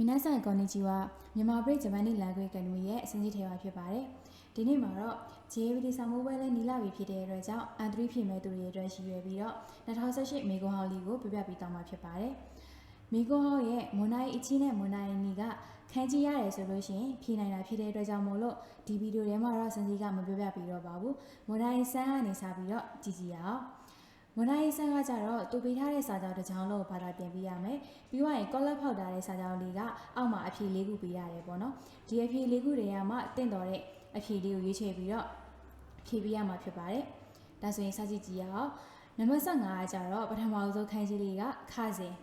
မီနာဆိုင်ကော်နီဂျီဝါမြန်မာပြည်ဂျပန်နီလာဂွေကန်နူရဲ့အစင်းကြီးထေဝါဖြစ်ပါတယ်။ဒီနေ့မှာတော့ JVD စာမိုးပွဲလဲနီလာပြီဖြစ်တဲ့အတွက်ကြောင့်အန်ထရီဖြစ်မဲ့သူတွေအတွက်ရှိရွယ်ပြီးတော့2018မေဂိုဟောင်းလီကိုပြပြပြီးတောင်းမှာဖြစ်ပါတယ်။မေဂိုဟောင်းရဲ့မွန်နိုင်အချင်းနဲ့မွန်နိုင်နီကခန်းကြီးရတယ်ဆိုလို့ရှိရင်ဖြေနိုင်တာဖြစ်တဲ့အတွက်ကြောင့်မို့လို့ဒီဗီဒီယိုထဲမှာတော့စင်စီကမပြပြပြီးတော့ပါဘူး။မွန်နိုင်ဆန်းကနေစပြီးတော့ကြည့်ကြည့်ရအောင်။ မွန်နိုင်ဆန်းကကြတော့တူပေးထားတဲ့စာကြောင်းတစ်ကြောင်းလုံးကိုဘာသာပြန်ပေးရမယ်ပြီးတော့ရင်ကောလက်ဖောက်ထားတဲ့စာကြောင်းလေးကအောက်မှာအဖြေလေးခုပေးရတယ်ပေါ့နော်ဒီအဖြေလေးခုတွေကမှတင့်တော်တဲ့အဖြေလေးကိုရွေးချယ်ပြီးတော့ဖြေပေးရမှာဖြစ်ပါတယ်ဒါဆိုရင်စကြည့်ကြည့်ရအောင်နံပါတ်15ကကြတော့ပထမဆုံးခန်းကြီးလေးကခါစင်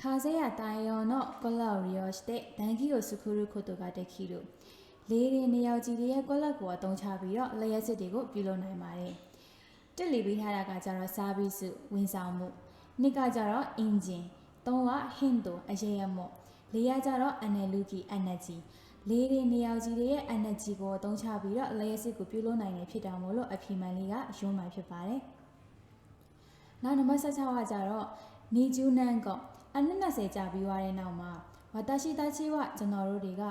ခါစဲရတိုင်ယောနောကောလောရီယောစတဲ့ဒန်ကီကိုစုခုရုခိုတိုကတက်ခီတို့လေးရင်းနေရာကြီးတွေရဲ့ကောလက်ကိုအသုံးချပြီးတော့လျှက်စစ်တွေကိုပြုလုပ်နိုင်ပါတယ် တက်လီပေးထားတာကကြတော့ service ဝန်ဆောင်မှုနှစ်ကကြတော့ engine သုံးက hinto အရေးရမို့လေးကကြတော့ energy energy လေးတွေနေရာကြီးတွေရဲ့ energy ကိုအသုံးချပြီးတော့ layer စစ်ကိုပြုလုပ်နိုင်တယ်ဖြစ်တာမို့လို့အဖြေမှန်လေးကရုံးမှန်ဖြစ်ပါတယ်နောက်နံပါတ်16ကကြတော့နေဂျူနန်ကအနည်း20ကြာပြီးသွားတဲ့နောက်မှာဝါတာရှိတာချီဝကျွန်တော်တို့တွေက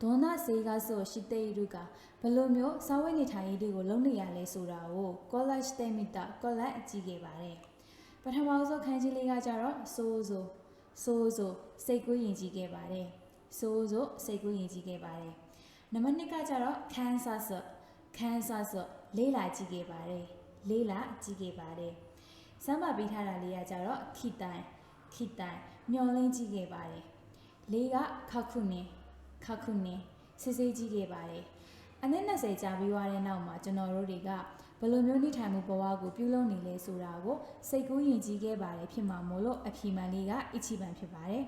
ဒေါနာစေကဆိုရှိတဲ့ရုကဘယ်လိုမျိုးစာဝတ်နေထိုင်ရေးတွေကိုလုပ်နေရလဲဆိုတာကို college stemita college ကြည့်ခဲ့ပါတယ်ပထမဆုံးခန်းကြီးလေးကကြတော့စိုးစိုးစိုးစိုးစိတ်ကူးယဉ်ကြည့်ခဲ့ပါတယ်စိုးစိုးစိတ်ကူးယဉ်ကြည့်ခဲ့ပါတယ်နံပါတ်2ကကြတော့ခန်းဆာဆခန်းဆာဆလေးလာကြည့်ခဲ့ပါတယ်လေးလာကြည့်ခဲ့ပါတယ်စမ်းပါပေးထားတာလေးကကြတော့ခိတိုင်ခိတိုင်မျောလင်းကြည့်ခဲ့ပါတယ်လေးကခခုနေ ခခုနေစစ်စစ်ကြည့်ခဲ့ပါတယ်အနည်း20ကြာပြီးသွားတဲ့နောက်မှာကျွန်တော်တို့တွေကဘယ်လိုမျိုးနေထိုင်မှုဘဝကိုပြုလုပ်နေလဲဆိုတာကိုစိတ်ကူးယဉ်ကြည့်ခဲ့ပါတယ်ဖြစ်မှာမို့လို့အဖြေမှန်လေးကအချီပန်ဖြစ်ပါတယ်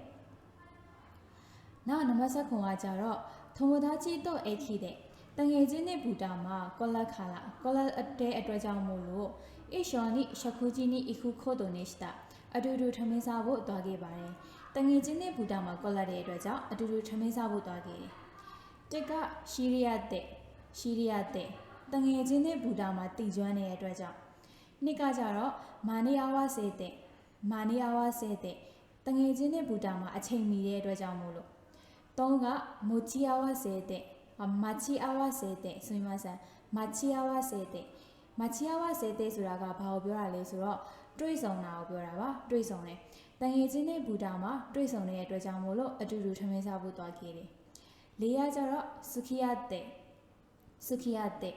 နောက်နံပါတ်7ကကြတော့ထုံဝသားကြီးတော့အိတ်ခိတဲ့တငယ်ချင်းနဲ့ဘူတာမှာကောလက်ခါလာကောလက်အတဲအတွက်ကြောင့်မို့လို့အိရှော်နိရှခုကြီးနိအခုခို့တုန်နေစတာအတူတူထမင်းစားဖို့တွားခဲ့ပါတယ် တငယ်ချင်းနဲ့ဘူတာမှာကောလက်တဲ့အတွက်ကြောင့်အတူတူထမင်းစားဖို့တွားခဲ့တယ်တက်ကရှီရီယာတဲ့ရှီရီယာတဲ့တငယ်ချင်းနဲ့ဘူတာမှာတည်ကျွမ်းနေတဲ့အတွက်ကြောင့်နှစ်ကကြတော့မာနီယာဝါစေတဲ့မာနီယာဝါစေတဲ့တငယ်ချင်းနဲ့ဘူတာမှာအချိန်မီတဲ့အတွက်ကြောင့်မို့လို့သုံးကမိုချီယာဝါစေတဲ့မာချီယာဝါစေတဲ့ဆိုရင်မဆန်မာချီယာဝါစေတဲ့မာချီယာဝါစေတဲ့ဆိုတာကဘာကိုပြောတာလဲဆိုတော့တွေးဆုံတာကိုပြောတာပါတွေးဆုံတယ် တငယ်ချင်းနဲ့ဘူတာမှာတွေးဆုံနေတဲ့အတွက်ကြောင့်မို့လို့အတူတူထမင်းစားဖို့တွားခဲ့တယ်လေးရကြတော့စုခိယတဲ့စုခိယတဲ့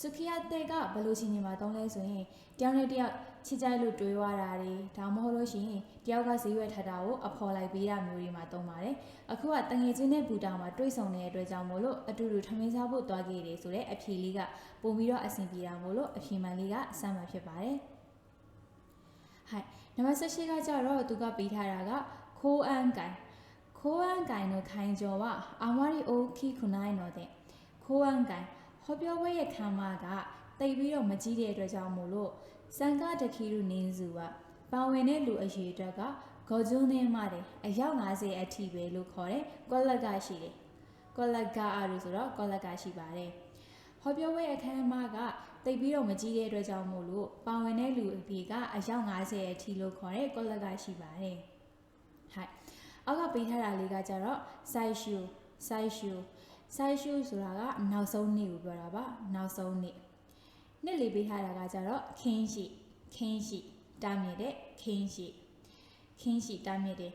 စုခိယတဲ့ကဘယ်လိုချင်းနေမှာတုံးလဲဆိုရင်တယောက်နဲ့တယောက်ချစ်ကြိုက်လို့တွေးသွားတာတွေဒါမှမဟုတ်လို့ရှိရင်တယောက်ကဈေးရွက်ထတာကိုအဖော်လိုက်ပေးတာမျိုးတွေမှာတုံးပါတယ်အခုကတငယ်ချင်းနဲ့ဘူတာမှာတွေးဆုံနေတဲ့အတွက်ကြောင့်မို့လို့အတူတူထမင်းစားဖို့တွားခဲ့တယ်ဆိုတဲ့အဖြေလေးကပုံပြီးတော့အဆင်ပြေတာမို့လို့အဖြေမှန်လေးကအဆမ်းမှဖြစ်ပါတယ်はい နံပါတ်18ကကြတော့သူကပေးထားတာကခိုးအန်ကန်ခိုးအန်ကန်တို့ခိုင်ကျော်ဝအမရီအိုခီခုနိုင်တော့တဲ့ခိုးအန်ကန်ဟောပြောပွဲရဲ့ခံမကတိတ်ပြီးတော့မကြီးတဲ့အတွက်ကြောင့်မို့လို့စံကတခီရုနင်းစုကပါဝင်တဲ့လူအရေအတွက်ကဂေါ်ဂျုံနေမှတယ်အယောက်50အထိပဲလို့ခေါ်တယ်ကောလက်ကရှိတယ်ကောလက်ကအားလို့ဆိုတော့ကောလက်ကရှိပါတယ် ဟောပြောပွဲအခမ်းအနားကတိတ်ပြီးတော့မကြီးတဲ့အတွက်ကြောင့်မို့လို့ပါဝင်တဲ့လူအပြေကအယောက်50အထိလို့ခေါ်တဲ့ကောလက်ကရှိပါတယ်ဟိုက်အောက်ကပေးထားတာလေးကကြတော့ side shoe side shoe side shoe ဆိုတာကနောက်ဆုံးနေ့ကိုပြောတာပါနောက်ဆုံးနေ့နှစ်လေးပေးထားတာကကြတော့ခင်းရှိခင်းရှိတားမြစ်တဲ့ခင်းရှိခင်းရှိတားမြစ်တဲ့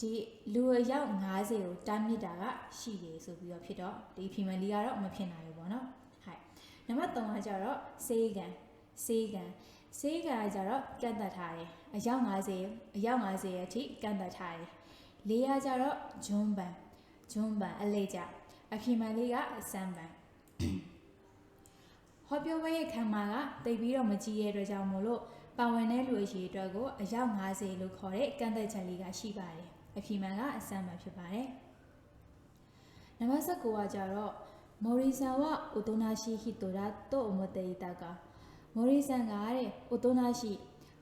ဒီလူအယောက်90ကိုတားမြစ်တာကရှိတယ်ဆိုပြီးတော့ဖြစ်တော့ဒီဖီမန်လီကတော့မဖြစ်နိုင်ဘူးပေါ့နော်ဟိုက် နံပါတ်3ကကြတော့စေးကန်စေးကန်စေးကန်ကကြတော့ကန့်သက်ထားတယ်အယောက်90အယောက်90ရဲ့အထိကန့်သက်ထားတယ်လေးကကြတော့ဂျွန်းပန်ဂျွန်းပန်အလေးကြအဖြေမှန်လေးကစမ်းပန်ဟောပြောပွဲရဲ့ခံမှာကတိတ်ပြီးတော့မကြည့်ရတဲ့အတွက်ကြောင့်မို့လို့ပါဝင်တဲ့လူအရေးအတွက်ကိုအယောက်90လို့ခေါ်တဲ့ကန့်သက်ချက်လေးကရှိပါတယ်အဖြေမှန်ကအစမ်းမှန်ဖြစ်ပါတယ်နံပါတ်19ကကြတော့ မော်ရီဆန်ဝအိုတိုနာရှိဟီတိုရာတိုအမတေီတာကမော်ရီဆန်ကတဲ့အိုတိုနာရှိ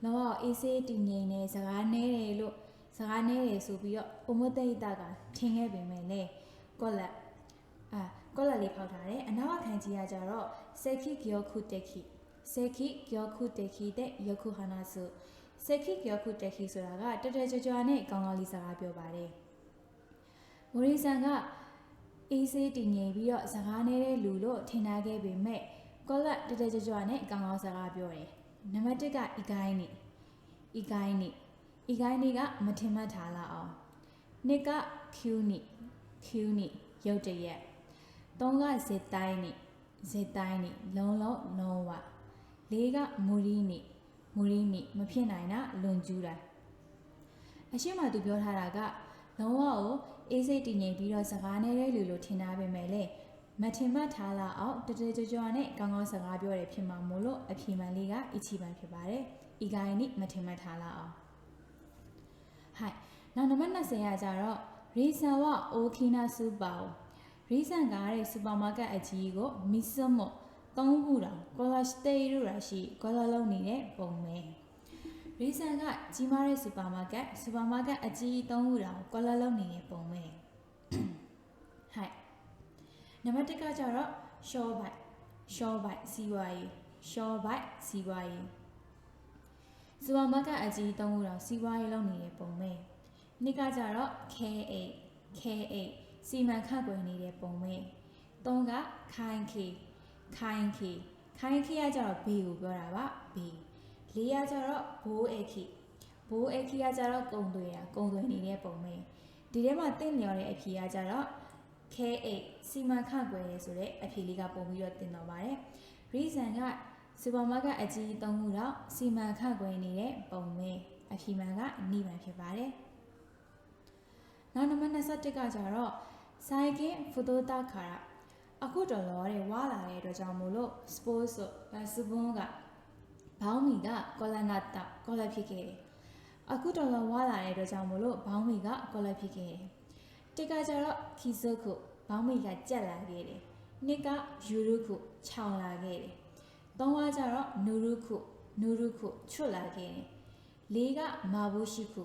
လောကအေးဆေးတည်ငြိမ်နေစကားနဲတယ်လို့စကားနဲတယ်ဆိုပြီးတော့အိုမတေီတာကထင်ခဲ့ပေမဲ့လေကောလက်အာကောလက်လေးဖောက်ထားတယ်အနောက်ခံကြီးကကြတော့စေခိဂီယိုခုတက်ခိစေခိဂီယိုခုတက်ခိတဲ့ယခုဟာနာစုစေခိဂီယိုခုတက်ခိဆိုတာကတတကြွကြွနဲ့ကောင်းကောင်းလေးစကားပြောပါတယ်မမိုရီဆန်က အေးဆေးတည်ငြိမ်ပြီးတော့စကားနေတဲ့လူလို့ထင်ထားခဲ့ပေမဲ့ကောလက်တတကြွကြွနဲ့ကောင်းကောင်းစကားပြောတယ်နံပါတ်1ကဤကိုင်းနေဤကိုင်းနေဤကိုင်းနေကမထင်မှတ်ထားလောက်အောင်နှစ်က Q နေ Q နေရုတ်တရက်သုံးကဇက်တိုင်းနေဇက်တိုင်းနေလုံးလုံးလုံးဝလေးကမူရီနေမူရီနေမဖြစ်နိုင်တာလွန်ကျူးတာအရှိမသူပြောထားတာကလုံးဝကို အေးစိတ်တည်ငြိမ်ပြီးတော့စကားနေတဲ့လူလိုထင်ထားပေမဲ့လေမထင်မှတ်ထားလောက်အောင်တတကြွကြွနဲ့ကောင်းကောင်းစကားပြောတယ်ဖြစ်မှာမို့လို့အဖြေမှန်လေးကအချီပန်ဖြစ်ပါတယ်။ဤကိုင်းနိမထင်မှတ်ထားလောက်အောင်။ဟိုင်နောက်နံပါတ်20ရကြတော့ရီဆန်ဝအိုခီနာစူပါရီဆန်ကတဲ့စူပါမားကတ်အကြီးကိုမီဆမို့သုံးခုတောင်ကောလာစတေးရူရာရှိကောလာလုံးနေတဲ့ပုံပဲ။ ရီဆန်ကကြီးမားတဲ့စူပါမားကတ်စူပါမားကတ်အကြီးသုံးခုတောင်ကောလာလုံးနေတဲ့ပုံပဲ။ဟိုင်နံပါတ်1ကကြတော့ short bite short bite စီးပွားရေး short bite စီးပွားရေးစူပါမားကတ်အကြီးသုံးခုတောင်စီးပွားရေးလုပ်နေတဲ့ပုံပဲ။နှစ်ကကြတော့ K8 K8 စီမံခန့်ခွဲနေတဲ့ပုံပဲ။သုံးကခိုင် K ခိုင် K ခိုင် K ကကြတော့ B ကိုပြောတာပါ B လေးကကြတော့ဘိုး AK ဘိုး AK ကကြတော့ကုံသွေးတာကုံသွေးနေတဲ့ပုံပဲ။ဒီထဲမှာတင့်လျော်တဲ့အဖြေကကြတော့ K8 စီမံခန့်ခွဲရဲဆိုတဲ့အဖြေလေးကပုံပြီးတော့တင်တော့ပါတယ်။ reason ကစူပါမားကတ်အကြီးသုံးခုတော့စီမံခန့်ခွဲနေတဲ့ပုံပဲအဖြေမှန်ကနိဗ္ဗာန်ဖြစ်ပါတယ်။နောက်နံပါတ်21ကကြတော့ဆိုင်ကင်ဖိုတိုတာခါရအခုတော်လောတဲ့ဝါလာတဲ့အတွက်ကြောင့်မို့လို့ sports ဆိုစပွန်က ဘောင်းမီကကောလနာတာကောလဖြစ်ခဲ့တယ်။အခုတော်လောဝါလာတဲ့အတွက်ကြောင့်မို့လို့ဘောင်းမီကကောလဖြစ်ခဲ့တယ်။တစ်ကကြတော့ခီဆုခုဘောင်းမီကကြက်လာခဲ့တယ်။နှစ်ကယူရုခုခြောင်လာခဲ့တယ်။သုံးကကြတော့နူရုခုနူရုခုချွတ်လာခဲ့တယ်။လေးကမာဘိုရှိခု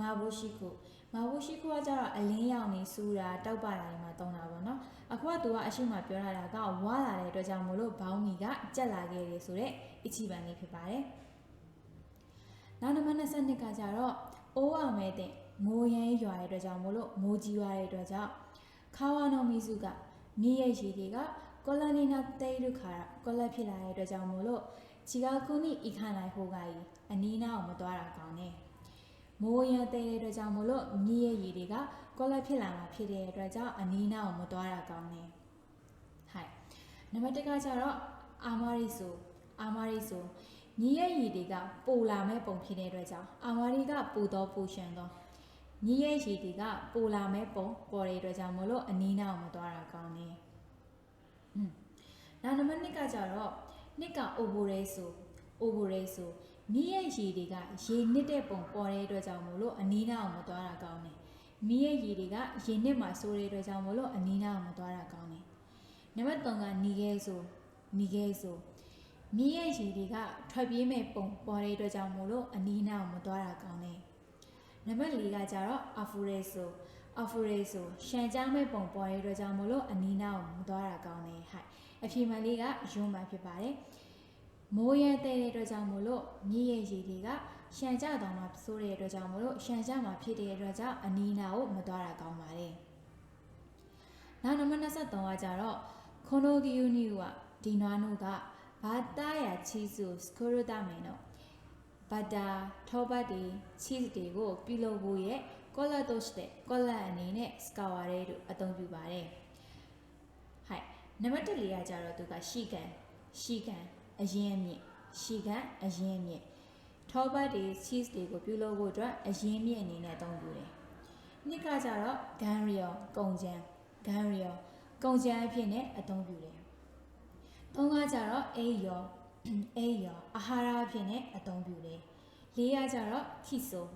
မာဘိုရှိခု မာဘိုရှိခုကကြတော့အလင်းရောင်နေစူတာတောက်ပတာတွေမှာတုံးတာပေါ့နော်။အခုကသူကအရှိမပြောရတာကဝါလာတဲ့အတွက်ကြောင့်မို့လို့ဘောင်းမီကကြက်လာခဲ့တယ်ဆိုတော့အချီပန်လေးဖြစ်ပါတယ်။နောက်နံပါတ်22ကကြတော့အိုးအောင်မဲ့တဲ့မိုးရမ်းရွာတဲ့အတွက်ကြောင့်မို့လို့မိုးကြီးရွာတဲ့အတွက်ကြောင့်ခါဝါနိုမီစုကမြေရဲ့ရေတွေကကောလနီနာတေးရုခါကောလက်ဖြစ်လာတဲ့အတွက်ကြောင့်မို့လို့ချီကာကူနီဤခန်လိုက်ဟိုကကြီးအနီးနားကိုမသွားတာကောင်းတယ် မိုးရန်တဲ့အတွက်ကြောင့်မို့လို့မြေရဲ့ရေတွေကကောလက်ဖြစ်လာမှာဖြစ်တဲ့အတွက်ကြောင့်အနီးနားကိုမသွားတာကောင်းတယ်ဟိုင်နံပါတ်1ကကျတော့အာမာရီဆိုအာမာရီဆိုမြေရဲ့ရေတွေကပိုလာမဲ့ပုံဖြစ်တဲ့အတွက်ကြောင့်အာမာရီကပိုတော့ပိုရှန်တော့ညီရဲ့ရည်တွေကပိုလာမဲပုံပေါ်တဲ့အတွက်ကြောင့်မလို့အနီးနားကိုမသွားတာကောင်းတယ်။อืมနောက်နံပါတ်2ကကြတော့နှစ်ကအိုဘိုရဲဆိုအိုဘိုရဲဆို ညီရဲ့ရည်တွေကရေနစ်တဲ့ပုံပေါ်တဲ့အတွက်ကြောင့်မလို့အနီးနားကိုမသွားတာကောင်းတယ်။မိရဲ့ရည်တွေကရေနစ်မှာဆိုတဲ့အတွက်ကြောင့်မလို့အနီးနားကိုမသွားတာကောင်းတယ်။နံပါတ်3ကနီခဲဆိုနီခဲဆိုမိရဲ့ရည်တွေကထွက်ပြေးမဲ့ပုံပေါ်တဲ့အတွက်ကြောင့်မလို့အနီးနားကိုမသွားတာကောင်းတယ်။နံပါတ်၄ကကြတော့ afureso afureso ရှန်ကြားမဲ့ပုံပေါ်တဲ့အတွက်ကြောင့်မလို့အနီးနားကိုမသွားတာကောင်းတယ်ဟိုက်အဖြေမှန်လေးကယွန်းမှဖြစ်ပါတယ် မိုးရတဲ့တဲ့အတွက်ကြောင့်မလို့မြည်ရဲ့ရည်တွေကရှန်ကြသွားမှာစိုးတဲ့အတွက်ကြောင့်မလို့ရှန်ကြမှာဖြစ်တဲ့အတွက်ကြောင့်အနီးနားကိုမသွားတာကောင်းပါတယ်နောက်နံပါတ်23ကကြတော့ခွန်နိုဂီယူနီကဒီနွားနုကဘာတာယာချီစုစကိုရတာမယ်နော်ဘတ်တာထောပတ်တွေ cheese တွေကိုပြုလုပ်ဖို့ရဲ့ကောလာတို့တဲ့ကောလာအနေနဲ့စကာဝါရဲတို့အသုံးပြုပါတယ်။ဟိုက်နံပါတ်1လေးကကြတော့သူကရှီကန်ရှီကန် အရင်မြင့်ရှီကန်အရင်မြင့်ထောပတ်တွေ cheese တွေကိုပြုလုပ်ဖို့အတွက်အရင်မြင့်အနေနဲ့အသုံးပြုတယ်။နှစ်ကကြတော့ gan ryo ကုံချမ်း gan ryo ကုံချမ်းအဖြစ်နဲ့အသုံးပြုတယ်။သုံးကကြတော့အေးရောအေးရောအာဟာရအဖြစ်နဲ့အသုံးပြုတယ်။လေးကကြတော့ခိဆို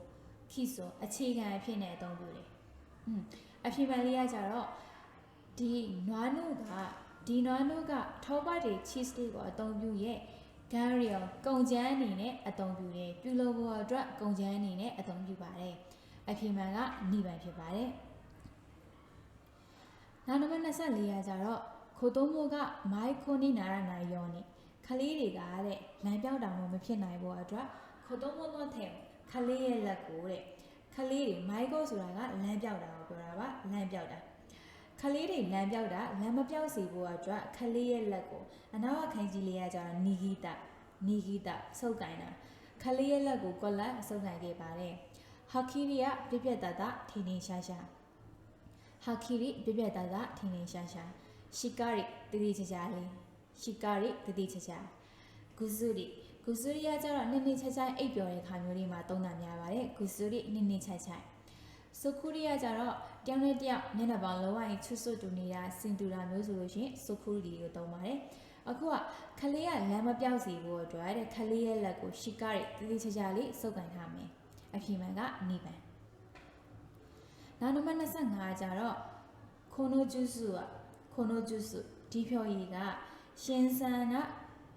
ခိဆိုအခြေခံအဖြစ်နဲ့အသုံးပြုတယ်။อืมအဖြစ်မှန်လေးကကြတော့ဒီနွားနုက ဒီနွားနုကထောပတ်တွေ cheese တွေကိုအသုံးပြုရဲ့ဂန်ရီယောကုံချမ်းအနေနဲ့အသုံးပြုတယ်ပြုလုပ်ဖို့အတွက်ကုံချမ်းအနေနဲ့အသုံးပြုပါတယ်အဖြစ်မှန်ကနိဗ္ဗာန်ဖြစ်ပါတယ်နောက်နံပါတ်24ရာကြတော့ခိုတိုမိုကမိုက်ခိုနီနာရနာယောနေခလေးတွေကတဲ့လမ်းပြောက်တောင်လို့မဖြစ်နိုင်ဘူးအတွက်ခိုတိုမိုတော့ထဲခလေးရဲ့လက်ကိုတဲ့ခခလေးတွေမိုက်ကိုဆိုတာကလမ်းပြောက်တာကိုပြောတာပါလမ်းပြောက်တာခ လေးတွေလမ်းပြောက်တာလမ်းမပြောက်စေဖို့အတွက်ခလေးရဲ့လက်ကိုအနောက်ကခိုင်ကြီးလေးကကျတော့နီဂီတာနီဂီတာစုပ်ကင်တာခလေးရဲ့လက်ကိုကောလက်အစုပ်ကင်ခဲ့ပါတယ်ဟော်ကီရီကပြပြတတထင်းထင်းရှားရှားဟော်ကီရီပြပြတတထင်းထင်းရှားရှားရှီကာရီတတိချာချာလေးရှီကာရီတတိချာချာဂူဇူရီဂူဇူရီကကျတော့နင်းနေချာချာအိပ်ပျော်တဲ့ခါမျိုးလေးမှာသုံးတာများပါတယ်ဂူဇူရီနင်းနေချာချာ ဆိုခူရီကကျတော့တယောက်နဲ့တယောက်မျက်နှာပေါင်းလုံးဝချွတ်ဆွတ်တူနေတာစင်တူတာမျိုးဆိုလို့ရှိရင်ဆိုခူရီကိုသုံးပါတယ်အခုကခလေးကလမ်းမပြောက်စီဖို့အတွက်တဲ့ခလေးရဲ့လက်ကိုရှီကာရီတတိချာချာလေးစုပ်ကန်ထားမယ်အဖြေမှန်ကနိဗ္ဗာန်နောက်နံပါတ်25ကျတော့ခိုနိုဂျူစုကခိုနိုဂျူစုဒီဖြော်ရည်ကရှင်းဆန်က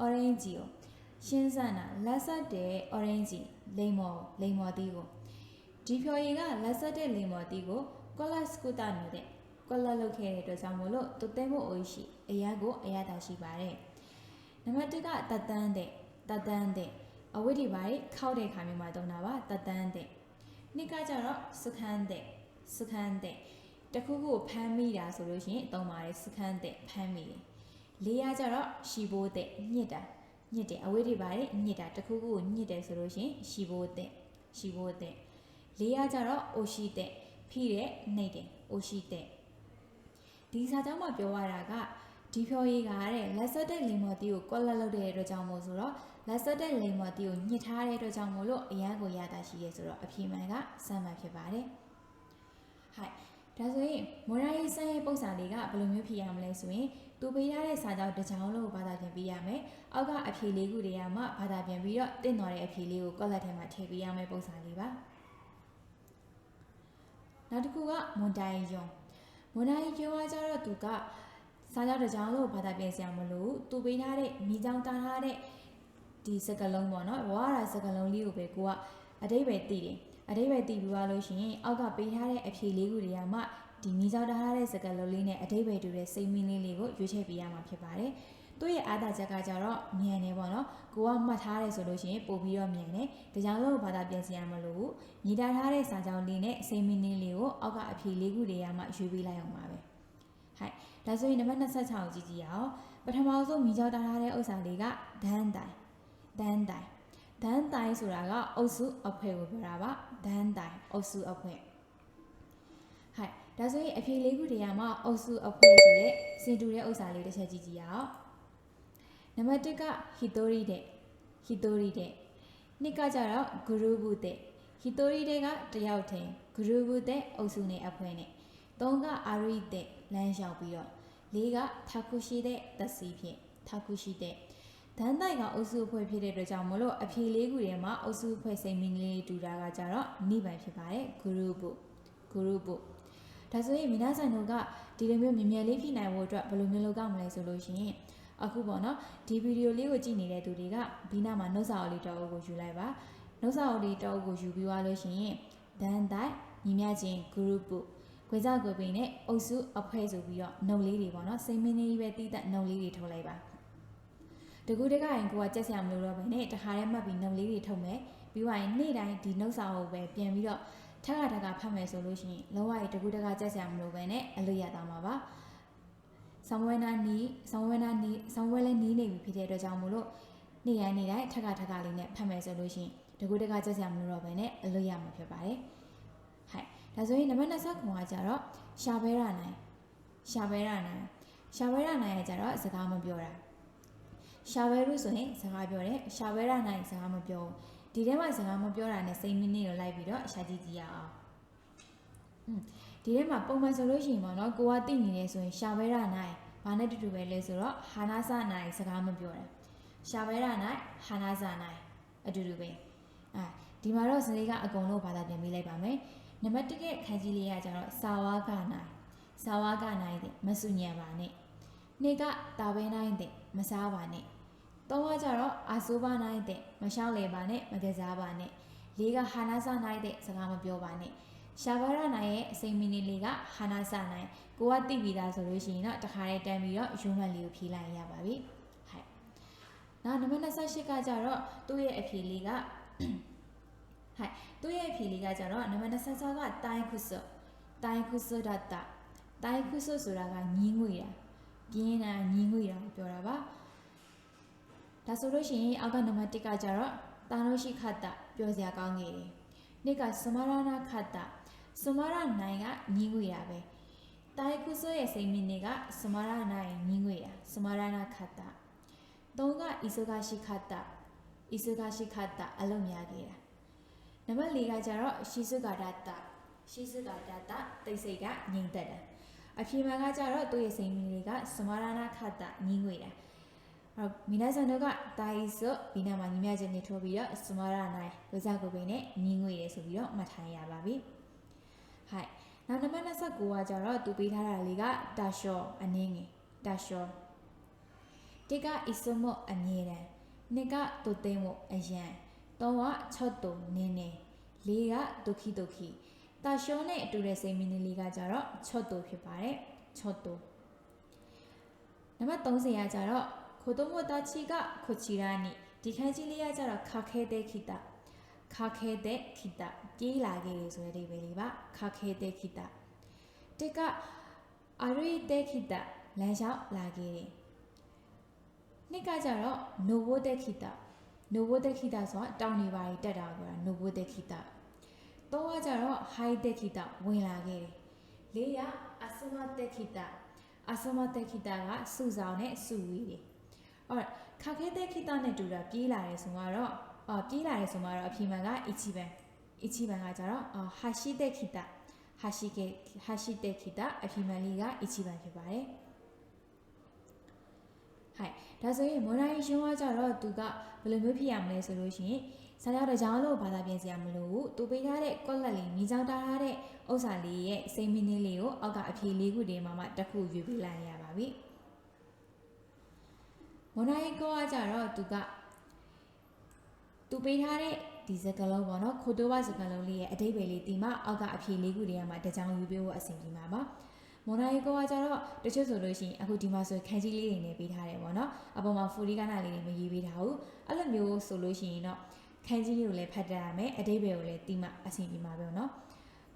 orange ကိုရှင်းဆန်တာလက်ဆက်တဲ့ orange လိမ္မော်လိမ္မော်တီးကို ဒီဖြော်ရည်ကလက်ဆက်တဲ့လိမ္မော်တီးကိုကောလတ်စကူတာနေတဲ့ကောလတ်လုပ်ခဲ့တဲ့အတွက်ကြောင့်မို့လို့တုတ်တဲမှုအိုရှိအရာကိုအရာတာရှိပါတယ်နံပါတ်1ကတတန်းတဲ့တတန်းတဲ့အဝိဓိပိုင်းခောက်တဲ့ခါမျိုးမှာတုံးတာပါတတန်းတဲ့နှစ်ကကြတော့စခန်းတဲ့စခန်းတဲ့တခုခုဖမ်းမိတာဆိုလို့ရှိရင်တုံးပါတယ်စခန်းတဲ့ဖမ်းမိတယ်လေးရကြတော့ရှီဘိုးတဲ့ညစ်တာညစ်တယ်အဝိဓိပါတယ်ညစ်တာတခုခုကိုညစ်တယ်ဆိုလို့ရှိရင်ရှီဘိုးတဲ့ရှီဘိုးတဲ့ လေးရကြတော့အိုရှိတဲ့ဖိတဲ့နှိတ်တယ်အိုရှိတဲ့ဒီစာကြောင်းမှာပြောရတာကဒီဖြော်ရည်ကတဲ့လက်ဆက်တဲ့လိမ်မော်တီကိုကောက်လက်လုပ်တဲ့အတွက်ကြောင့်မို့ဆိုတော့လက်ဆက်တဲ့လိမ်မော်တီကိုညှစ်ထားတဲ့အတွက်ကြောင့်မို့လို့အရန်ကိုရတာရှိရဲဆိုတော့အဖြေမှန်ကစမ်းမှဖြစ်ပါတယ်။ဟိုက်ဒါဆိုရင်မော်ရာရီစမ်းရဲ့ပုံစံလေးကဘယ်လိုမျိုးဖြစ်ရမလဲဆိုရင်သူပေးထားတဲ့စာကြောင်းတစ်ကြောင်းလုံးကိုဘာသာပြန်ပေးရမယ်။အောက်ကအဖြေလေးခုတွေကမှဘာသာပြန်ပြီးတော့တင့်တော်တဲ့အဖြေလေးကိုကောက်လက်ထဲမှာထည့်ပေးရမယ်ပုံစံလေးပါ။ နောက်တစ်ခုကမွန်တိုင်ယွန်မွန်တိုင်ယွန်ကကြတော့သူကစာကြောင်းတစ်ကြောင်းလုံးကိုဘာသာပြန်စရာမလိုဘူး။သူပေးထားတဲ့မိကြောင်းတားထားတဲ့ဒီစကလုံးပေါ့နော်ဝါရစကလုံးလေးကိုပဲကိုကအတိတ်ပဲတည်တယ်အတိတ်ပဲတည်ပြီးသွားလို့ရှိရင်အောက်ကပေးထားတဲ့အဖြေလေးခုတွေကမှဒီမိကြောထားတဲ့စကလုံးလေးနဲ့အတိတ်ပဲတူတဲ့စိတ်မင်းလေးလေးကိုရွေးချယ်ပေးရမှာဖြစ်ပါတယ် သူ့ရဲ့အားသာချက်ကကြတော့မြန်နေပေါ့နော်ကိုကမှတ်ထားတယ်ဆိုလို့ရှိရင်ပို့ပြီးတော့မြန်တယ်ဒါကြောင့်လို့ဘာသာပြန်စီရမလို့ဘူးညီတာထားတဲ့စာကြောင်းလေးနဲ့စိတ်မင်းလေးလေးကိုအောက်ကအဖြေလေးခုတွေကမှရွေးပေးလိုက်အောင်ပါပဲဟိုက်ဒါဆိုရင်နံပါတ်26ကိုကြည့်ကြည့်အောင်ပထမဆုံးမိကြောထားထားတဲ့ဥစ္စာလေးကဒန်းတိုင်ဒန်းတိုင်ဒန်းတိုင်ဆိုတာကအုပ်စုအဖွဲ့ကိုပြောတာပါဒန်းတိုင်အုပ်စုအဖွဲ့ဟိုက်ဒါဆိုရင်အဖြေလေးခုတည်းကမှအုပ်စုအဖွဲ့ဆိုတဲ့စင်တူတဲ့ဥစ္စာလေးတစ်ချက်ကြည့်ကြည့်ရအောင် နံပါတ်1ကဟီတိုရီတဲ့ဟီတိုရီတဲ့နှစ်ကကြတော့ဂရုဘူးတဲ့ဟီတိုရီတဲ့ကတယောက်ထင်ဂရုဘူးတဲ့အုပ်စုနဲ့အဖွဲ့နဲ့သုံးကအာရီတဲ့လမ်းလျှောက်ပြီးတော့လေးကထာကုရှိတဲ့သစီဖြင့်ထာကုရှိတဲ့ဒန်းတိုင်ကအုပ်စုအဖွဲ့ဖြစ်တဲ့အတွက်ကြောင့်မလို့အဖြေလေးခုထဲမှာအုပ်စုအဖွဲ့စိတ်မင်းလေးတူတာကကြတော့နိဗ္ဗာန်ဖြစ်ပါတယ်ဂရုဘူးဂရုဘူးဒါဆိုရင်မိနာဆိုင်တို့ကဒီလိုမျိုးမြင်မြင်လေးဖြစ်နိုင်ဖို့အတွက်ဘယ်လိုမျိုးလုပ်ကြမလဲဆိုလို့ရှိရင် အခုပေါ့နော်ဒီဗီဒီယိုလေးကိုကြည့်နေတဲ့သူတွေကဘီနာမှာနှုတ်စာအုပ်လေးတောက်အုပ်ကိုယူလိုက်ပါနှုတ်စာအုပ်လေးတောက်အုပ်ကိုယူပြီးသွားလို့ရှိရင်ဒန်တိုင်ညီမချင်း group ခွေကြကွယ်ပင်နဲ့အုပ်စုအဖွဲ့ဆိုပြီးတော့နှုတ်လေးတွေပေါ့နော်စိတ်မင်းလေးပဲတီးသက်နှုတ်လေးတွေထုတ်လိုက်ပါတကူတကရင်ကိုကကြက်ဆရာမလို့တော့ပဲနဲ့တခါတည်းမှတ်ပြီးနှုတ်လေးတွေထုတ်မယ်ပြီးသွားရင်နေ့တိုင်းဒီနှုတ်စာအုပ်ပဲပြန်ပြီးတော့ထက်ကထက်ကဖတ်မယ်ဆိုလို့ရှိရင်လောကကြီးတကူတကကြက်ဆရာမလို့ပဲနဲ့အလို့ရသွားမှာပါ ဆောင်းဝဲနာနီးဆောင်းဝဲနာနီးဆောင်းဝဲလဲနီးနေပြီဖြစ်တဲ့အတွက်ကြောင့်မို့လို့နေ့တိုင်းနေ့တိုင်းထက်ကထက်ကလေးနဲ့ဖတ်မယ်ဆိုလို့ရှိရင်တကူတကကြက်ဆရာမလို့တော့ပဲနဲ့အလို့ရမှာဖြစ်ပါတယ်ဟိုက်ဒါဆိုရင်နံပါတ်29ကကြတော့ရှာဘဲရနိုင်ရှာဘဲရနိုင်ရှာဘဲရနိုင်ကကြတော့စကားမပြောတာရှာဘဲရုဆိုရင်စကားပြောတယ်ရှာဘဲရနိုင်စကားမပြောဒီထဲမှာစကားမပြောတာနဲ့စိတ်မင်းနေကိုလိုက်ပြီးတော့ရှာကြည့်ကြည့်ရအောင်อืม ဒီထဲမှာပုံမှန်ဆိုလို့ရှိရင်ပေါ့နော်ကိုကသိနေတယ်ဆိုရင်ရှာဘဲရနိုင်ဘာနဲ့တူတူပဲလဲဆိုတော့ဟာနာစနိုင်စကားမပြောတာရှာဘဲရနိုင်ဟာနာစနိုင်အတူတူပဲအဲဒီမှာတော့စလေးကအကုန်လုံးဘာသာပြန်ပေးလိုက်ပါမယ်နံပါတ်1ရဲ့ခန်းကြီးလေးကကျတော့စာဝါကနိုင်စာဝါကနိုင်တဲ့မစုညံပါနဲ့နှစ်ကတာပဲနိုင်တဲ့မစားပါနဲ့သုံးကကျတော့အာဆိုးပါနိုင်တဲ့မရှောက်လေပါနဲ့မကစားပါနဲ့လေးကဟာနာစနိုင်တဲ့စကားမပြောပါနဲ့ ရှာဘာရနိုင်ရဲ့အစိမ်မီနီလေးကဟာနာစနိုင်ကိုကတိပြီးသားဆိုလို့ရှိရင်တော့တခါတည်းတန်းပြီးတော့ယူမန်လေးကိုဖြေးလိုက်ရပါပြီဟဲ့နောက်နံပါတ်28ကကျတော့သူ့ရဲ့အဖြေလေးကဟဟိုက်သူ့ရဲ့အဖြေလေးကကြတော့နံပါတ်26ကတိုင်းခုဆောတိုင်းခုဆောဒတာတိုင်းခုဆောဆိုတာကညီးငွေတာပြင်းတာညီးငွေတာကိုပြောတာပါဒါဆိုလို့ရှိရင်အောက်ကနံပါတ်1ကကြတော့တာလို့ရှိခတ်တာပြောစရာကောင်းနေတယ်နှစ်ကစမရနာခတ်တာ စမရနိုင်ကညီးငွေတာပဲတိုင်းခုဆောရဲ့စိတ်မင်းတွေကစမရနိုင်ညီးငွေတာစမရနာခတ်တာသုံးကဣဆိုကရှိခတ်တာဣဆိုကရှိခတ်တာအလုံးများခဲ့တာနံပါတ်၄ကကျတော့ရှိစုကာဒတာရှိစုကာဒတာတိတ်ဆိတ်ကငြိမ်သက်တာအဖြေမှန်ကကျတော့သူ့ရဲ့စိန်မီတွေကစမရဏခတငြင်းငွေတာအဲ့တော့မိနာဆန်တို့ကတာဤဆိုဒီနာမှာညီမချင်းနေထိုးပြီးတော့စမရနိုင်ဝဇကိုပိနဲ့ငြင်းငွေတယ်ဆိုပြီးတော့မှတ်ထားရပါပြီ ဟိုက်နောက်နံပါတ်29ကကျတော့သူပေးထားတာလေးကတာရှောအနည်းငယ်တာရှောတိကအစ္စမောအမြဲတမ်းနှစ်ကတုသိမ်းမို့အယံသုံးက6တုံနင်းနေလေးကဒုက္ခိဒုက္ခိတာရှောနဲ့အတူတဲ့စိတ်မီနီလေးကကြတော့6တုံဖြစ်ပါတယ်6တုံနံပါတ်30ကကြတော့ခိုတိုမိုတာချီကခိုချီရာနီဒီခန်းကြီးလေးကကြတော့ခါခဲတဲ့ခိတ ခါခဲတဲ့ခိတပြေးလာခဲ့တယ်ဆိုတဲ့အိဗယ်လေးပါခါခဲတဲ့ခိတတစ်ကအရိတဲ့ခိတလမ်းလျှောက်လာခဲ့တယ်နှစ်ကကြတော့နိုဘိုတဲ့ခိတနိုဘိုတက်ခိတာဆိုတာတောင်းနေပါတက်တာပြောတာနိုဘိုတက်ခိတာသုံးကကြတော့ high တက်ခိတာဝင်လာခဲ့တယ်လေးရအစမတက်ခိတာအစမတက်ခိတာကစုဆောင်နဲ့စုဝေးတယ်အော်ခါခဲတက်ခိတာနဲ့တူတာပြေးလာတယ်ဆိုတော့ အော်ပြေးလာတယ်ဆိုမှတော့အဖြေမှန်က ichi ban ichi ban ကကြတော့အော် hashi တက်ခိတာ hashi က hashi တက်ခိတာအဖြေမှန်လေးက ichi ban ဖြစ်ပါတယ်ဟိုက်ဒါဆိုရင်မော်ဒိုင်းရှင်ကကြတော့သူကဘယ်လိုမျိုးဖြစ်ရမလဲဆိုလို့ရှိရင်ဆရာတော်ကြောင့်လို့ဘာသာပြန်စရာမလိုဘူးသူပေးထားတဲ့ကွက်လက်လေးမိချောင်းတားထားတဲ့ဥစ္စာလေးရဲ့စိတ်မင်းလေးလေးကိုအောက်ကအဖြေလေးခုတည်းမှာမှတစ်ခုယူပြီးလိုက်ရပါပြီမော်ဒိုင်းကောကကြတော့သူက သူပေးထားတဲ့ဒီစကလုံးပေါ့နော်ခိုတိုးဝစကလုံးလေးရဲ့အတိတ်ပဲလေးဒီမှာအောက်ကအဖြေလေးခုတည်းမှာတကြောင်ယူပြီးဖို့အဆင်ပြေမှာပါမော်နာရီကိုကကြတော့တချို့ဆိုလို့ရှိရင်အခုဒီမှာဆိုခန်းကြီးလေးတွေနဲ့ပေးထားတယ်ပေါ့နော်အပေါ်မှာဖူလီကနာလေးတွေမရေးပေးထားဘူးအဲ့လိုမျိုးဆိုလို့ရှိရင်တော့ခန်းကြီးလေးကိုလည်းဖတ်တတ်ရမယ်အတိတ်ပဲကိုလည်းတီးမှအဆင်ပြေမှာပဲနော်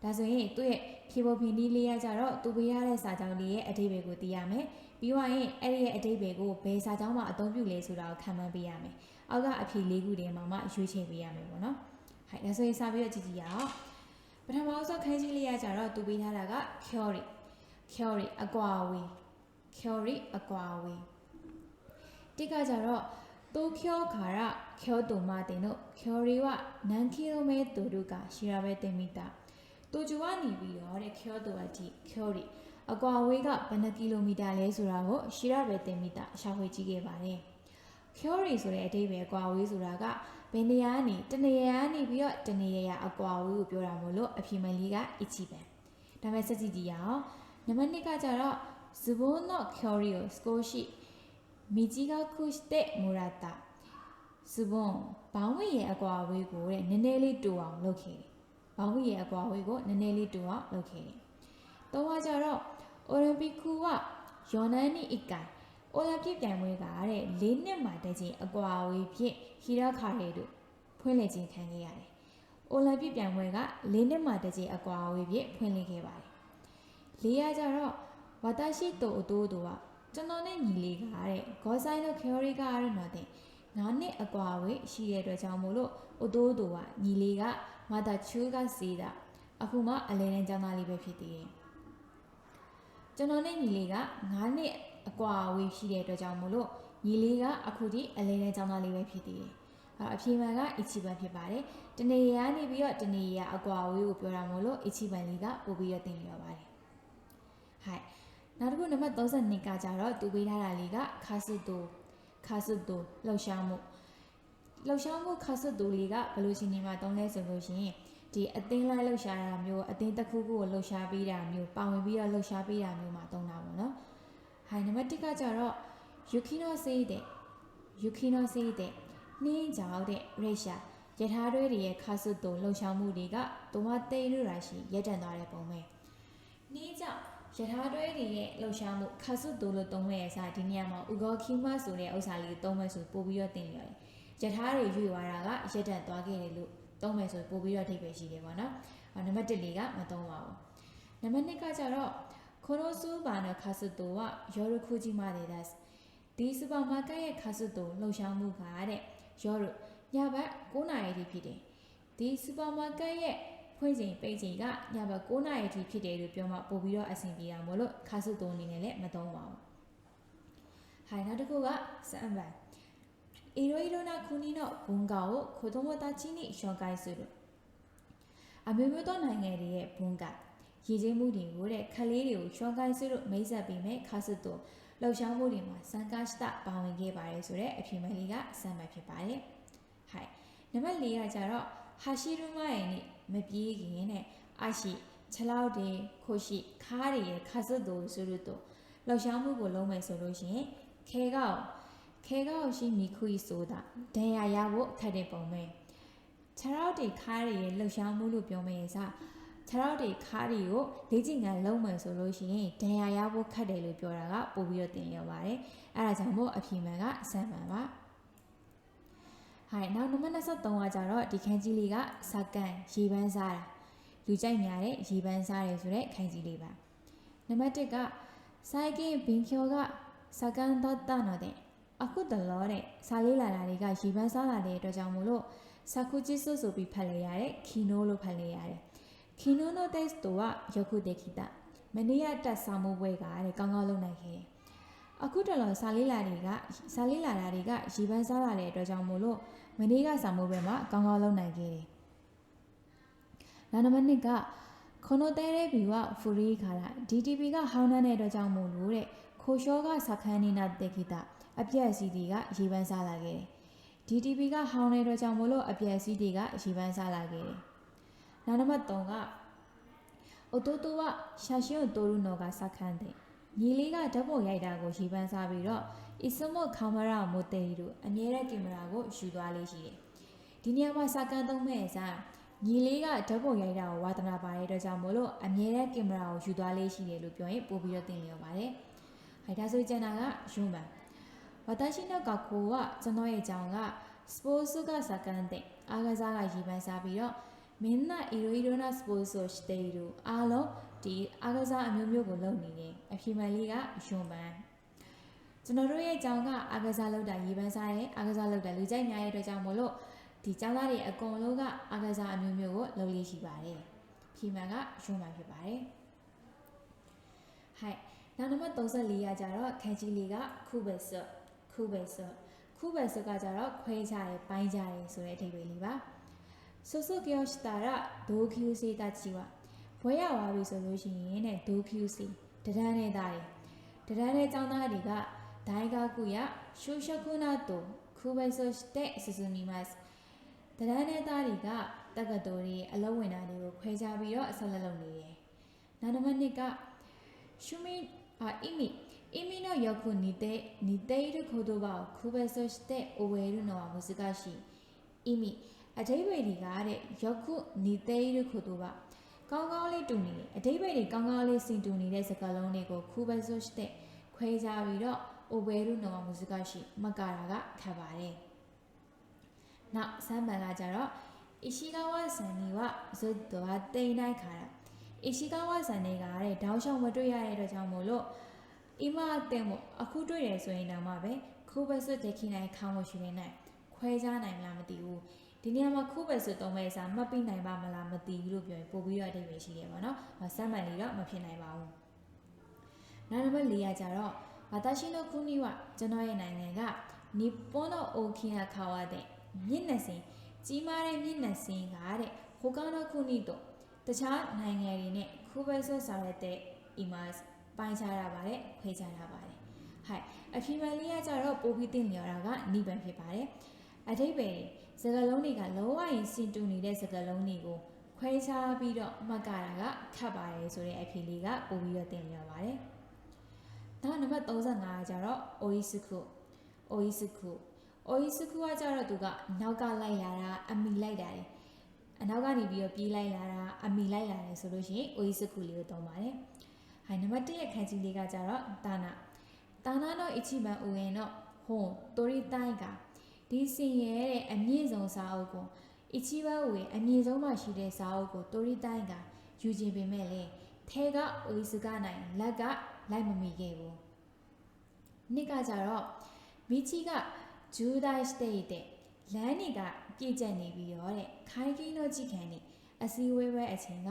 ဒါဆိုရင်သူ့ရဲ့ဖြေဖို့ဖြင်းဒီလေးရကြတော့သူပေးရတဲ့စာကြောင်းလေးရဲ့အတိတ်ပဲကိုသိရမယ်ပြီးသွားရင်အဲ့ဒီရဲ့အတိတ်ပဲကိုဘယ်စာကြောင်းမှာအသုံးပြုလဲဆိုတာကိုခံမှန်းပေးရမယ် အောက်ကအဖြေ၄ခုတည်းမှာမှရွေးချယ်ပေးရမယ်ပေါ့နော်။ဟိုက်ဒါဆိုရင်စပြီးတော့ကြည့်ကြည့်ရအောင်။ပထမဆုံးခန်းကြီးလေးရကြတော့သူပေးထားတာက theory theory အကွာအဝေး theory အကွာအဝေးတိကကြတော့တိုကျိုခါရကျိုတိုမာတင်တို့ကျိုရီဝနန်ကီလိုမဲတူတူကရှိရပဲတင်မိတာတိုဂျူကနေပြီးတော့တဲ့ကျိုတိုအထိကျိုရီအကွာဝေးကဘယ်နှကီလိုမီတာလဲဆိုတာကိုရှိရပဲတင်မိတာရှာဖွေကြည့်ခဲ့ပါတယ် theory ဆိုတဲ့အဓိပ္ပာယ်အကွာအဝေးဆိုတာကဘယ်နေရာကနေတနေရာကနေပြီးတော့တနေရာအကွာအဝေးကိုပြောတာမို့လို့အဖြေမှန်လေးက ichi ပဲဒါပေမဲ့စက်ကြည့်ကြည့်ရအောင်နံပါတ်2ကကြတော့ズボンの距離を少し短くしてもらったズボンဘောင်းဝိရဲ့အကွာအဝေးကိုတဲ့နည်းနည်းလေးတူအောင်လုပ်ခဲ့တယ်။ဘောင်းဝိရဲ့အကွာအဝေးကိုနည်းနည်းလေးတူအောင်လုပ်ခဲ့တယ်။တော့ကကြတော့အိုလံပစ်ကူကယောနန်နီအကိုင် အိုလံပစ်ပြိုင်ပွဲကတဲ့၄နှစ်မှတကြိမ်အကွာအဝေးဖြင့်ဟီရာခါရဲတို့ဖွင့်လှစ်ခြင်းခံခဲ့ရတယ်။အိုလံပစ်ပြိုင်ပွဲက၄နှစ်မှတကြိမ်အကွာအဝေးဖြင့်ဖွင့်လှစ်ခဲ့ပါတယ်လေးရကြတော့ဝါတရှိတိုအတိုးတို့ကကျွန်တော်နဲ့ညီလေးကတဲ့ဂေါဆိုင်တို့ခေရီကရတော့တဲ့ငါးနှစ်အကွာဝေးရှိတဲ့အတွက်ကြောင့်မို့လို့အတိုးတို့ကညီလေးကမတာချူကစီးတာအခုမှအလဲနဲ့ကျောင်းသားလေးပဲဖြစ်သေးတယ်ကျွန်တော်နဲ့ညီလေးကငါးနှစ် အကွာဝေးရှိတဲ့အတွက်ကြောင့်မို့လို့ညီလေးကအခုထိအလဲနဲ့ကျောင်းသားလေးပဲဖြစ်သေးတယ်အဲ့အဖြေမှန်ကအီချီပန်ဖြစ်ပါတယ်တနေရာနေပြီးတော့တနေရာအကွာဝေးကိုပြောတာမို့လို့အီချီပန်လေးကပို့ပြီးတော့တင်လျော်ပါတယ်ဟိုက်နောက်တစ်ခုနံပါတ်32ကကြတော့သူပေးထားတာလေးကခါစုတိုခါစုတိုလှုပ်ရှားမှုလှုပ်ရှားမှုခါစုတိုလေးကဘယ်လိုရှင်နေမှာတုံးလဲဆိုလို့ရှိရင်ဒီအသင်းလိုက်လှုပ်ရှားတာမျိုးအသင်းတစ်ခုခုကိုလှုပ်ရှားပေးတာမျိုးပါဝင်ပြီးတော့လှုပ်ရှားပေးတာမျိုးမှာတုံးတာပေါ့နော် ဟိုင်နံပါတ်1ကကြတော့ Yukino say တဲ့ Yukino say တဲ့နှင်းကြောက်တဲ့ရိရှာယထာတွဲတွေရဲ့ခါစုတိုလှုပ်ရှားမှုတွေကတဝတိတ်ရရာရှိရက်တန်သွားတဲ့ပုံပဲနှင်းကြောက်ရထားတွဲတွေရဲ့လှုပ်ရှားမှုခါစုတိုလို့သုံးမဲ့အစားဒီနေရာမှာဥကောခီမဆိုတဲ့ဥစ္စာလေးသုံးမဲ့ဆိုပို့ပြီးတော့တင်ရတယ်။ရထားတွေရွေ့သွားတာကရက်တန့်သွားခဲ့တယ်လို့သုံးမယ်ဆိုပို့ပြီးတော့အဓိပ္ပာယ်ရှိတယ်ပေါ့နော်။အော်နံပါတ်1လေးကမသုံးပါဘူး။နံပါတ်2ကကျတော့ このスーパーの活動は夜9時までです。ဒီစူပါမားကတ်ရဲ့ခါစုတုံလှုပ်ရှားမှုကတဲ့ရောရညဘက်9နာရီထိဖြစ်တယ်။ဒီစူပါမားကတ်ရဲ့ဖွင့်ချိန်ပိတ်ချိန်ကညဘက်9နာရီထိဖြစ်တယ်လို့ပြောမှပို့ပြီးတော့အဆင်ပြေတာမို့လို့ခါစုတုံအနေနဲ့လည်းမသုံးပါဘူး။ဟိုင်နောက်တစ်ခုကစံပန်いろいろな国の文化を子供たちに紹介するအမျိုးမျိုးသောနိုင်ငံတွေရဲ့ဘုံက ရည်ချင်းမှုတွေကိုတဲ့ခလေးတွေကိုရှော့ကိုင်းစုလို့မိတ်ဆက်ပြီးမဲ့ခါစုတုံလှုပ်ရှားမှုတွေမှာစံကားစတပါဝင်ခဲ့ပါတယ်ဆိုတော့အဖြစ်မလေးကစံမှတ်ဖြစ်ပါတယ်။ဟိုင်နံပါတ်၄ကကြတော့ဟာရှိရူမရဲ့နေ့မပြေးခင်နဲ့အရှိခြေလောက်တွေခိုရှိခါးတွေရဲ့ခါစွတ်တို့ဆိုလို့တော့လှုပ်ရှားမှုကိုလုံးမယ်ဆိုလို့ရှိရင်ခဲကောက်ခဲကောက်ရှိမိခွေဆိုတာဒဏ်ရာရဖို့အခက်တဲ့ပုံပဲခြေလောက်တွေခါးတွေရဲ့လှုပ်ရှားမှုလို့ပြောမယ်စား ခြေထောက်တွေခါးတွေကိုလေ့ကျင့်ခန်းလုပ်မယ်ဆိုလို့ရှိရင်ဒဏ်ရာရဖို့ခက်တယ်လို့ပြောတာကပို့ပြီးတော့တင်လျော်ပါတယ်။အဲဒါကြောင့်မို့အဖြေမှန်ကစံမှန်ပါ။ဟိုင်နောက်နံပါတ်23ကကြတော့ဒီခန်းကြီးလေးကစကန်ရေပန်းစားတာလူကြိုက်များတဲ့ရေပန်းစားတယ်ဆိုတဲ့ခန်းကြီးလေးပါ။နံပါတ်1ကစိုက်ကင်ဘင်ကျော်ကစကန်ဒတ်တာနော်တဲ့အခုတလောတဲ့စာလေးလာတာတွေကရေပန်းစားလာတဲ့အတွက်ကြောင့်မို့လို့စကူဂျီဆိုဆိုပြီးဖတ်လိုက်ရတယ်ခီနိုလို့ဖတ်လိုက်ရတယ်။ ခီနိုနိုတက်စ်တိုကယခုတေခိတမနေ့ကတက်ဆောင်မှုပွဲကတဲ့ကောင်းကောင်းလုပ်နိုင်ခဲ့အခုတော်တော်စာလေးလာတွေကစာလေးလာတာတွေကရေပန်းစားလာတဲ့အတွက်ကြောင့်မို့လို့မနေ့ကဆောင်မှုပွဲမှာကောင်းကောင်းလုပ်နိုင်ခဲ့တယ်နောက်နံပါတ်2ကခွန်နိုတဲရဲဘီဝဖူရီခါတာ DTP ကဟောင်းနှမ်းတဲ့အတွက်ကြောင့်မို့လို့တဲ့ခိုရှောကစခန်းနေနာတေခိတအပြက်စီတီကရေပန်းစားလာခဲ့တယ် DTP ကဟောင်းတဲ့အတွက်ကြောင့်မို့လို့အပြက်စီတီကရေပန်းစားလာခဲ့တယ် နာနံပါတ်3ကအတူတူဝရှာရှင်တိုရုနောကစခန်းတဲ့ညီလေးကဓာတ်ပုံရိုက်တာကိုရေပန်းစားပြီးတော့အစ်စမော့ကင်မရာမိုတယ်တို့အမြဲတမ်းကင်မရာကိုယူသွားလေးရှိတယ်။ဒီနေရာမှာစကန်သုံးမဲ့စားညီလေးကဓာတ်ပုံရိုက်တာကိုဝါသနာပါတဲ့အတွက်ကြောင့်မို့လို့အမြဲတမ်းကင်မရာကိုယူသွားလေးရှိတယ်လို့ပြောရင်ပို့ပြီးတော့သိလျော်ပါတယ်။ဟိုက်ဒါဆိုကျန်တာကယွန်းပန်။ဝါတရှိနောက်ကကိုကကျွန်တော်ရဲ့ကြောင်ကစပိုးစုကစကန်တဲ့အားကစားကရေပန်းစားပြီးတော့ みんないろいろなスポーツをしているအားလုံးဒီအားကစားအမျိုးမျိုးကိုလုပ်နေတယ်အဖြေမှန်လေးကယွန်ပန်ကျွန်တော်တို့ရဲ့အကြောင်းကအားကစားလုပ်တာရေပန်းစားရဲ့အားကစားလုပ်တာလူကြိုက်များရဲ့အတွက်ကြောင့်မို့လို့ဒီကျောင်းသားတွေအကုန်လုံးကအားကစားအမျိုးမျိုးကိုလုပ်လေးရှိပါတယ်ဖြေမှန်ကယွန်ပန်ဖြစ်ပါတယ်ဟိုက်နောက်နံပါတ်34ရကြတော့ခန်းကြီးလေးကခုပဲဆော့ခုပဲဆော့ခုပဲဆော့ကကြတော့ခွဲကြတယ်ပိုင်းကြတယ်ဆိုတဲ့အဓိပ္ပာယ်လေးပါ 卒業したら同級生たちは親は悪いそういうね同級生たらねだれ。たらねざんだりが大学や就職など区別して進みます。たらねだりがだがどりあらわなりをခွえちゃびよさらろにえなのまねが趣味あ意味意味のよく似て似ている言葉を区別して覚えるのは難しい。意味 အတိပ္ပယ်တွေကတဲ့ယခုနိသိရခုတို့ပါကောင်းကောင်းလေးတူနေတယ်အတိပ္ပယ်တွေကောင်းကောင်းလေးစင်တူနေတဲ့စကားလုံးတွေကိုခူဘဆုရှ်တဲ့ခွဲခြားပြီးတော့အိုဘဲရုနောမူဇီကရှိမကာရာကခတ်ပါတယ်နောက်ဆမ်းပန်ကကြတော့အီရှိဂါဝါဆန်နီဝဇွတ်တော်တိန်တိုင်းခါတာအီရှိဂါဝါဆန်နီကတဲ့တောင်းလျှောက်မတွေ့ရတဲ့အတွက်ကြောင့်မို့လို့အီမအတင်မို့အခုတွေ့တယ်ဆိုရင်တော့မှပဲခူဘဆုတ်တဲ့ခိနိုင်ခေါင်းကိုရှင်နေနိုင်ခွဲခြားနိုင်မလားမသိဘူး ဒီနေရာမှာခုပဲဆိုသုံးမဲ့အစားမှတ်ပြီးနိုင်ပါမလားမသိဘူးလို့ပြောရင်ပို့ပြီးတော့အဓိပ္ပာယ်ရှိတယ်ပေါ့နော်။စမ်းမှန်လေးတော့မဖြစ်နိုင်ပါဘူး။နောက်နံပါတ်၄ကကြတော့私の国はကျွန်တော်ရဲ့နိုင်ငံက日本の大きな川でမျက်နှာစင်ကြီးမားတဲ့မျက်နှာစင်ကတဲ့他の国とတခြားနိုင်ငံတွေနဲ့ခုပဲဆွဆောင်ရတဲ့ imas ပိုင်းခြားရပါတယ်ခွဲခြားရပါတယ်။ဟိုက်အဖြေမှန်လေးကကြတော့ပို့ပြီးတင်လျော်တာကနိဗ္ဗာန်ဖြစ်ပါတယ်။အဓိပ္ပာယ် စကားလုံးတွေကလုံးဝရင်စင်တူနေတဲ့စကားလုံးတွေကိုခွဲခြားပြီးတော့မှတ်ကြတာကခက်ပါတယ်ဆိုတဲ့အဖြေလေးကပို့ပြီးတော့တင်ပြပါတယ်။နောက်နံပါတ်35ကကြတော့ oisuku oisuku oisuku ကကြတော့သူကနောက်ကလိုက်လာတာအမိလိုက်တာလေအနောက်ကနေပြီးတော့ပြေးလိုက်လာတာအမိလိုက်လာတယ်ဆိုလို့ရှိရင် oisuku လေးကိုသုံးပါတယ်။ဟိုင်နံပါတ်1ရဲ့ခန်းကြီးလေးကကြတော့တာနာတာနာတော့ ichiban ueno hon tori tai ga ဒီစင်ရဲ့တဲ့အမြင့်ဆုံးစာအုပ်ကိုအချီဘဝေအမြင့်ဆုံးမှရှိတဲ့ဇာအုပ်ကိုတိုရီတိုင်းကယူကျင်ပေမဲ့လေထဲကအိုစကနိုင်လက်ကလိုက်မမီခဲ့ဘူးနှစ်ကကြတော့မိချီကဂျူဒိုက်စတေးတဲ့လမ်းတွေကပြည့်ကျက်နေပြီးတော့တဲ့ခိုင်ကင်းတော့ကြည့်ခံနေအစည်းအဝေးပဲအချိန်က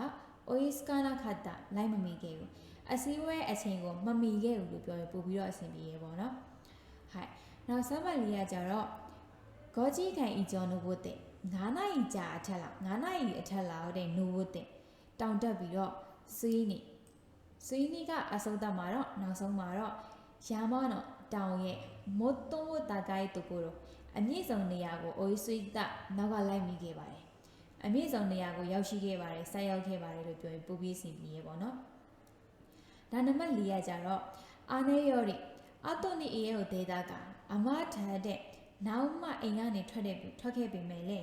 အိုစကနာခတ်တာလိုက်မမီခဲ့ဘူးအစည်းအဝေးအချိန်ကိုမမီခဲ့ဘူးလို့ပြောရင်ပို့ပြီးတော့အဆင်ပြေရေပေါ့နော်ဟိုင်နောက်ဆမ်ဘတ်လီကကြတော့ ဂေါကြီးခိုင်ဤကျော်နုဘုတဲ့9နိုင်ကြာအထက်လောက်9နိုင်အထက်လောက်တဲ့နုဘုတဲ့တောင်တက်ပြီးတော့ဆွေးနေဆွေးနေကအဆုံးသတ်မှာတော့နောက်ဆုံးမှာတော့ရာမတော့တောင်ရဲ့မတ်တုံးဝတာကိုင်းတူကိုတော့အမြင့်ဆုံးနေရာကိုအိုးဆွေးတနောက်ကလိုက်မိခဲ့ပါတယ်အမြင့်ဆုံးနေရာကိုရောက်ရှိခဲ့ပါတယ်ဆက်ရောက်ခဲ့ပါတယ်လို့ပြောရင်ပူပြီးစီပြီးရေပေါ့နော်ဒါနံပါတ်၄ကကြတော့အာနေရော်ရီအတုန်နီအေရဲ့ဒေတာကအမထားတဲ့ နောက်မှအိမ်ကနေထွက်တဲ့ထွက်ခဲ့ပေမဲ့လေ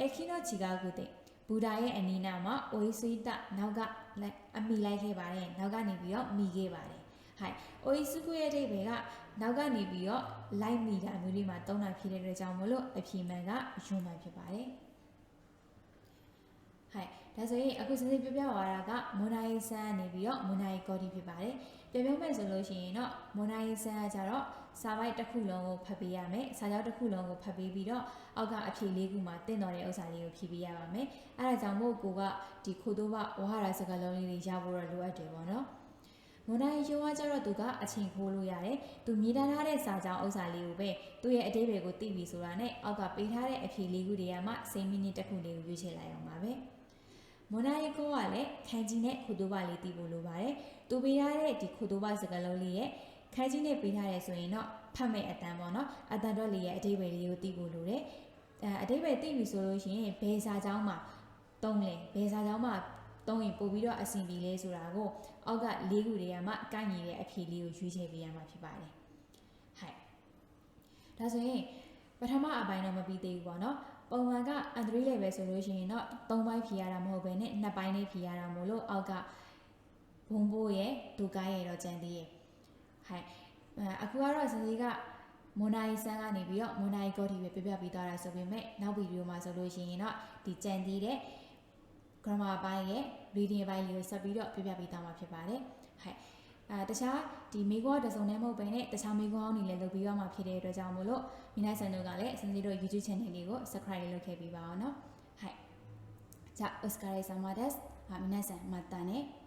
အခီနိုချီကာကူတဲ့ဘူဒါရဲ့အနီးနားမှာအိုးဆွေးတနောက်ကလိုက်အမိလိုက်ခဲ့ပါတယ်နောက်ကနေပြီးတော့မိခဲ့ပါတယ်ဟိုင်အိုးစုကူရဲ့အဓိပ္ပာယ်ကနောက်ကနေပြီးတော့လိုက်မိတာမျိုးလေးမှာတုံးတာဖြစ်တဲ့အတွက်ကြောင့်မလို့အဖြေမှန်ကယွန်းမှန်ဖြစ်ပါတယ်ဟိုင်ဒါဆိုရင်အခုစစပြောပြသွားတာကမွန်နိုင်ဆန်နေပြီးတော့မွန်နိုင်ကော်ဒီဖြစ်ပါတယ်ပြောပြောမယ်ဆိုလို့ရှိရင်တော့မွန်နိုင်ဆန်ကကြတော့ စာပိုက်တစ်ခုလုံးကိုဖတ်ပေးရမယ်စာကြောင်းတစ်ခုလုံးကိုဖတ်ပေးပြီးတော့အောက်ကအဖြေလေးခုမှာတင့်တော်တဲ့ဥစ္စာလေးကိုဖြည့်ပေးရပါမယ်အဲဒါကြောင့်မို့ကိုကဒီခိုတိုးဘဝဟာရစကားလုံးလေးတွေရဖို့တော့လိုအပ်တယ်ပေါ့နော်မွန်နိုင်ရိုးကကြတော့သူကအချိန်ခိုးလို့ရတယ်။သူမြေသားထားတဲ့စာကြောင်းဥစ္စာလေးကိုပဲသူ့ရဲ့အတိတ်တွေကိုသိပြီဆိုတာနဲ့အောက်ကပေးထားတဲ့အဖြေလေးခုတွေကမှ10မိနစ်တစ်ခုလေးကိုရွေးချယ်လိုက်အောင်ပါပဲ။မွန်နိုင်ကိုကလည်းခိုင်ကြီးနဲ့ခိုတိုးဘလေးသိဖို့လိုပါတယ်။သူပေးထားတဲ့ဒီခိုတိုးဘစကားလုံးလေးရဲ့ ခိုင်ကြီးနဲ့ပေးထားတယ်ဆိုရင်တော့ဖတ်မဲ့အတန်းပေါ့နော်။အတန်းတော့လေးရဲ့အတိတ်ပဲလေးကိုသိဖို့လိုတယ်။အဲအတိတ်ပဲသိပြီဆိုလို့ရှိရင်ဘယ်စာကြောင်းမှာတုံးလဲဘယ်စာကြောင်းမှာတုံးရင်ပို့ပြီးတော့အဆင်ပြေလဲဆိုတာကိုအောက်က၄ခုတွေကမှကန့်ညီတဲ့အဖြေလေးကိုရွေးချယ်ပေးရမှာဖြစ်ပါတယ်။ဟိုက်ဒါဆိုရင်ပထမအပိုင်းတော့မပြီးသေးဘူးပေါ့နော်။ပုံမှန်ကအန်ဒရီ level ဆိုလို့ရှိရင်တော့၃ပိုင်းဖြေရတာမဟုတ်ဘဲနဲ့နှစ်ပိုင်းလေးဖြေရတာမို့လို့အောက်ကဘုံဘိုးရဲ့ဒူကိုင်းရဲ့တော့ကြံသေးရဲ့။ ဟိုက်အခုကတော့စစီကမွန်နိုင်ဆန်ကနေပြီးတော့မွန်နိုင်ကော်ဒီပဲပြပြပေးသွားတာဆိုပေမဲ့နောက်ဗီဒီယိုမှာဆိုလို့ရှိရင်တော့ဒီကြံသေးတဲ့ grammar ဘိုင်းရဲ့ reading ဘိုင်းလေးကိုဆက်ပြီးတော့ပြပြပေးသွားမှာဖြစ်ပါတယ်။ဟဲ့အဲတခြားဒီမိကွာတစုံနဲ့မဟုတ်ဘဲနဲ့တခြားမိကွာအောင်နေလည်းလုပ်ပြီးရမှာဖြစ်တဲ့အတွက်ကြောင့်မို့လို့မိနိုင်ဆန်တို့ကလည်းစင်စီတို့ YouTube channel လေးကို subscribe လုပ်ခဲ့ပေးပါအောင်နော်။ဟဲ့။じゃあお疲れ様です。あ皆さんまたね。